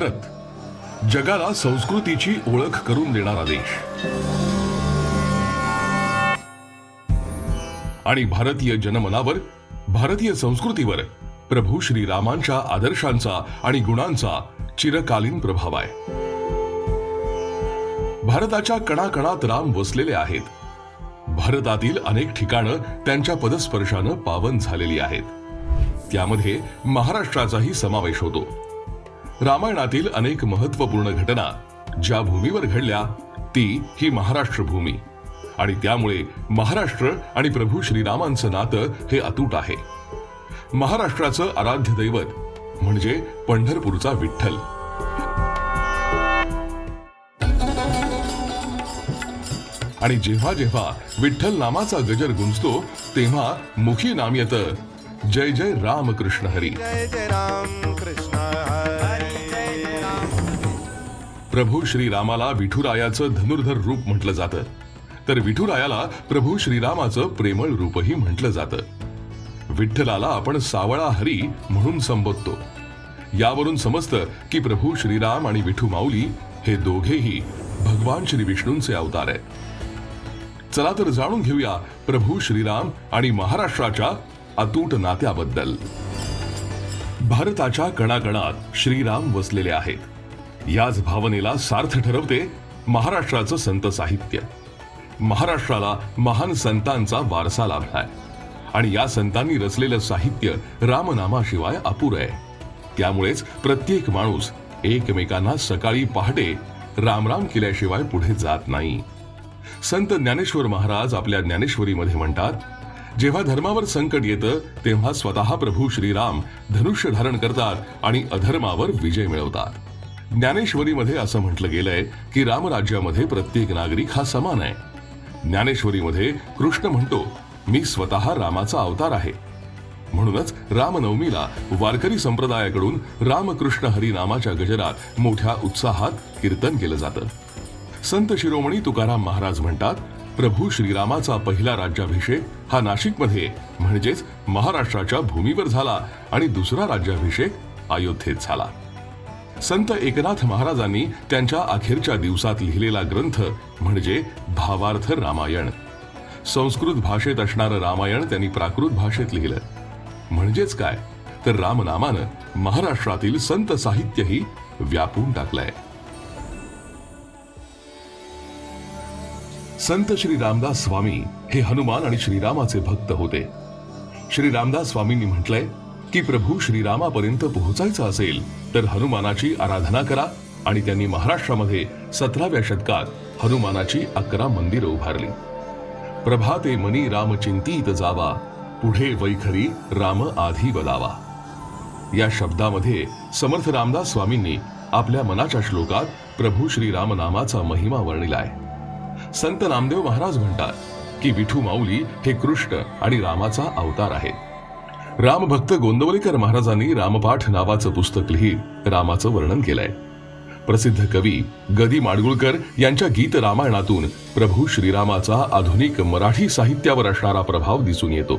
भारत जगाला संस्कृतीची ओळख करून देणारा देश. आणि भारतीय जनमनावर भारतीय संस्कृतीवर प्रभू श्रीरामांच्या आदर्शांचा आणि गुणांचा चिरकालीन प्रभाव आहे. भारताच्या कणाकणात राम वसलेले आहेत. भारतातील अनेक ठिकाणं त्यांच्या पदस्पर्शानं पावन झालेली आहेत. त्यामध्ये महाराष्ट्राचाही समावेश होतो. रामायणातील अनेक महत्त्वपूर्ण घटना ज्या भूमीवर घडल्या ती ही महाराष्ट्र भूमी. आणि त्यामुळे महाराष्ट्र आणि प्रभू श्रीरामांचं नातं हे अतूट आहे. महाराष्ट्राचं आराध्य दैवत म्हणजे पंढरपूरचा विठ्ठल. आणि जेव्हा जेव्हा विठ्ठल नामाचा गजर गुंजतो तेव्हा मुखी नाम येतं. जय जय राम कृष्ण हरी. जय जय राम कृष्ण प्रभू श्रीरामाला विठुरायाचं धनुर्धर रूप म्हटलं जातं. तर विठुरायाला प्रभू श्रीरामाचं प्रेमळ रूपही म्हटलं जातं. विठ्ठलाला आपण सावळा हरी म्हणून संबोधतो. यावरून समजतं की प्रभू श्रीराम आणि विठू माऊली हे दोघेही भगवान श्री विष्णूंचे अवतार आहेत. चला तर जाणून घेऊया प्रभू श्रीराम आणि महाराष्ट्राच्या अतूट नात्याबद्दल. भारताच्या कणाकणात श्रीराम वसलेले आहेत. याच भावनेला सार्थ ठरवते महाराष्ट्राचं संत साहित्य. महाराष्ट्राला महान संतांचा वारसा लाभलाय. आणि या संतांनी रचलेलं साहित्य रामनामाशिवाय अपुरं आहे. त्यामुळेच प्रत्येक माणूस एकमेकांना सकाळी पहाटे रामराम केल्याशिवाय पुढे जात नाही. संत ज्ञानेश्वर महाराज आपल्या ज्ञानेश्वरीमध्ये म्हणतात जेव्हा धर्मावर संकट येतं तेव्हा स्वतः प्रभू श्रीराम धनुष्य धारण करतात आणि अधर्मावर विजय मिळवतात. ज्ञानेश्वरीमध्ये असं म्हटलं गेलंय की रामराज्यामध्ये प्रत्येक नागरिक हा समान आहे. ज्ञानेश्वरीमध्ये कृष्ण म्हणतो मी स्वतः रामाचा अवतार आहे. म्हणूनच रामनवमीला वारकरी संप्रदायाकडून रामकृष्ण हरी नामाच्या गजरात मोठ्या उत्साहात कीर्तन केलं जातं. संत शिरोमणी तुकाराम महाराज म्हणतात प्रभू श्रीरामाचा पहिला राज्याभिषेक हा नाशिकमध्ये म्हणजेच महाराष्ट्राच्या भूमीवर झाला आणि दुसरा राज्याभिषेक अयोध्येत झाला. संत एकनाथ महाराजांनी त्यांच्या अखेरच्या दिवसात लिहिलेला ग्रंथ म्हणजे भावार्थ रामायण. संस्कृत भाषेत असणारं रामायण त्यांनी प्राकृत भाषेत लिहिलं. म्हणजेच काय? तर रामनामानं महाराष्ट्रातील संत साहित्यही व्यापून टाकलंय. संत श्री रामदास स्वामी हे हनुमान आणि श्रीरामाचे भक्त होते. श्री रामदास स्वामींनी म्हटलंय की प्रभू श्रीरामापर्यंत पोहोचायचं असेल तर हनुमानाची आराधना करा आणि त्यांनी महाराष्ट्रामध्ये सतराव्या शतकात हनुमानाची अकरा मंदिरं उभारली. प्रभाते मनी राम चिंतीत जावा पुढे वैखरी राम आधी बलावा या शब्दामध्ये समर्थ रामदास स्वामींनी आपल्या मनाच्या श्लोकात प्रभू श्री रामनामाचा महिमा वर्णिलाय. संत नामदेव महाराज म्हणतात की विठू माऊली हे कृष्ण आणि रामाचा अवतार आहेत. रामभक्त गोंदवलेकर महाराजांनी रामपाठ नावाचं पुस्तक लिहित रामाचं वर्णन केलंय. प्रसिद्ध कवी गदी माडगुळकर यांच्या गीत रामायणातून प्रभू श्रीरामाचा आधुनिक मराठी साहित्यावर असणारा प्रभाव दिसून येतो.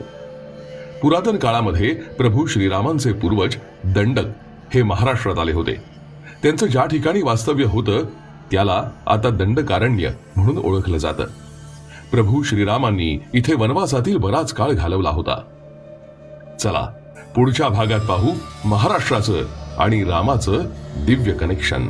पुरातन काळामध्ये प्रभू श्रीरामांचे पूर्वज दंडक हे महाराष्ट्रात आले होते. त्यांचं ज्या ठिकाणी वास्तव्य होतं त्याला आता दंडकारण्य म्हणून ओळखलं जातं. प्रभू श्रीरामांनी इथे वनवासातील बराच काळ घालवला होता. चला पुढच्या भागात पाहू महाराष्ट्राचं आणि रामाचं दिव्य कनेक्शन